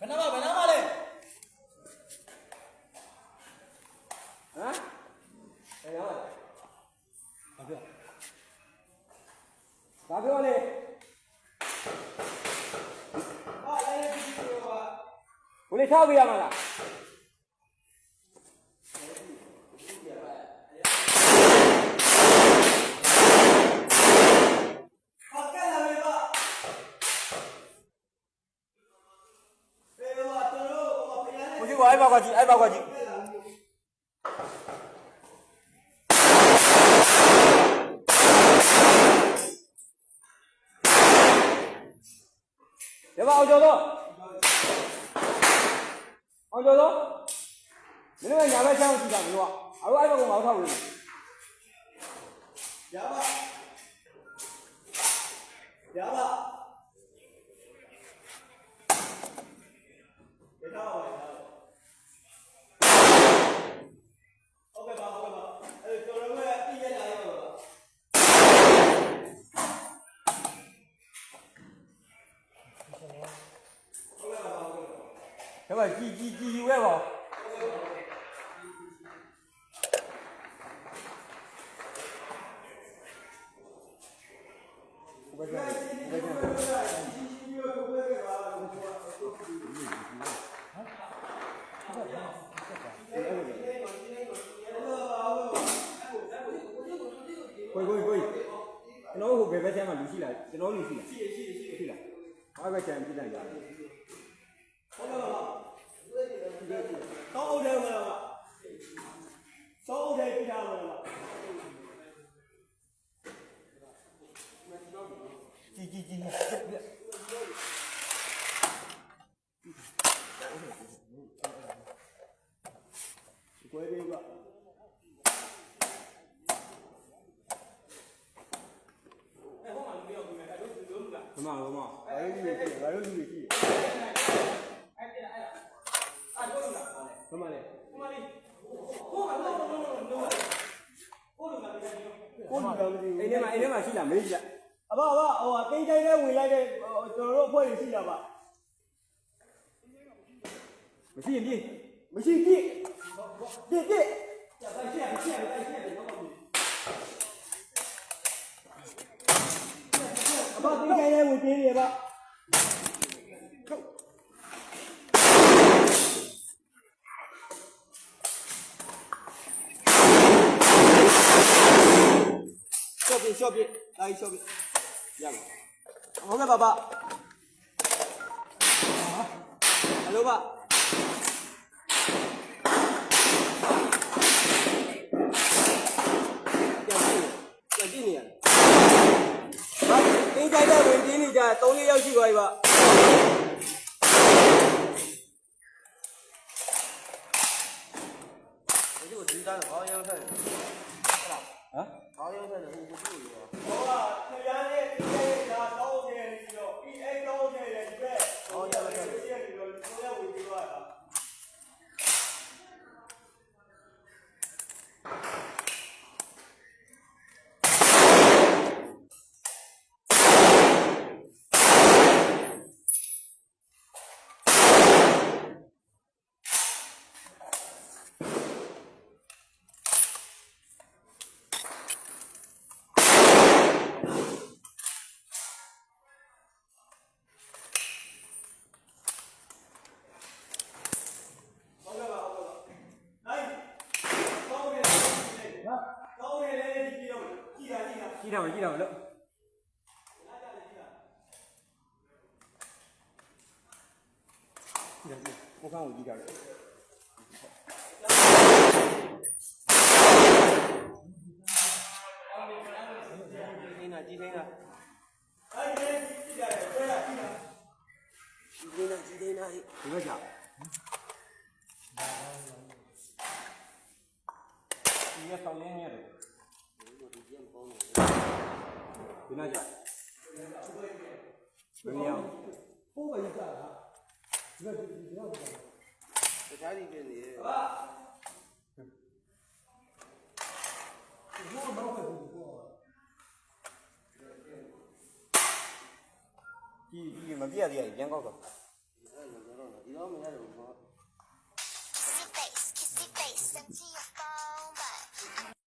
ဘယ်နှမဘယ်နှမလဲဟမ်ဘယ်ရောက်လဲဘာပြောဘာပြောလဲဟာလည်းဒီဒီတော့ပါဘုလေးထောက်ပြရမှာလား ဟာကဲလာမေပါဘယ်တော့တော်တော်ဟို ဖျားဘုကြီးကအဲ့ဘောက်ကကြည့်အဲ့ဘောက်ကကြည့်နဲ့လာပြီဒီမှာအောင်ကျော်တော့အောင်ကျော်တော့မင်းတို့ကညာဘက်ချမ်းကြည့်တာမင်းတို့ကအခုအဲ့ဘောက်ကမအောင်ထောက်ဘူး ရပါရပါဘယ်တော့ပါလဲဟုတ်ကဲ့ပါဟုတ်ကဲ့ပါအဲတော်တော်ကပြည့်ရလာရပါပါဟုတ်ကဲ့ပါဟုတ်ကဲ့ပါ ဒီမှာကြည်ကြည်ကြည်ယူခဲ့ပါဘယ်ကဘယ်ကကိုကိုကိုကျွန်တော်ဟိုဘယ်ဘက်ချမ်းမှာလူရှိလားကျွန်တော်လူရှိလားရှိရှိရှိရှိလားဘာဘက်ချမ်းပြလိုက်ရ ဟုတ်ကဲ့ပါတော့အုပ်တယ်ဟုတ်လားတော့အုပ်တယ်ပြတာဟုတ်လားကြီးကြီးကြီးကွဲပြီးပါအဲ့ဟိုမှာလူရောက်ပြီမဲ့အဲ့လိုလူလူလားမမမဘာလို့လူကြီးဘာလို့လူကြီး အဲ့ဒါလို့လားဘမလဲဟိုမလေးဟိုကလောလောလောလောဟိုလိုလာပြီကိုလူတော်မသိဘူးအိမ်ထဲမှာအိမ်ထဲမှာရှိလားမေးကြည့်အဘအဘဟိုအသိတိုင်းနဲ့ဝင်လိုက်တဲ့ကျွန်တော်တို့အဖွဲ့တွေရှိတာပါမရှိရင်ပြေးမရှိပြည့်ပြည့်ပြည့်ကျပါရှိရရှိရရှိရတော့ပါဘူးအဘသိတိုင်းနဲ့ဝင်ပြေးရပါ ရှော့ပြရှော့ပြလိုက်ရှော့ပြရမယ်ဟုတ်ကဲ့ပါပါဟယ်လိုပါပြန်ကြည့်ပြန်ကြည့်နေရတယ်ဟာအင်းကြိုက်တဲ့ဝင်ပြင်းနေကြ3လေးယောက်ရှိသွားပြီပါ 我就知道好像是， 啊？啥用的？我不注意啊。走了，原来啥。đi đầu đi đầu lượng đi đầu đi cô không đi đầu đấy đi đây nào đi đây nào đi đây nào đi đây nào đi đây nào đi đây nào đi đây nào đi đây nào များကြာဘယ်မြောက်ပို့ပဲကြာတာဒီကဒီရောက်တာတခြားကြီးဖြစ်နေရဲ့ဟာဘောတော့ပဲပေါ့ဒီဒီမပြရသေးရင်ပြန်ကောက်တော့ဒီတော့မရတော့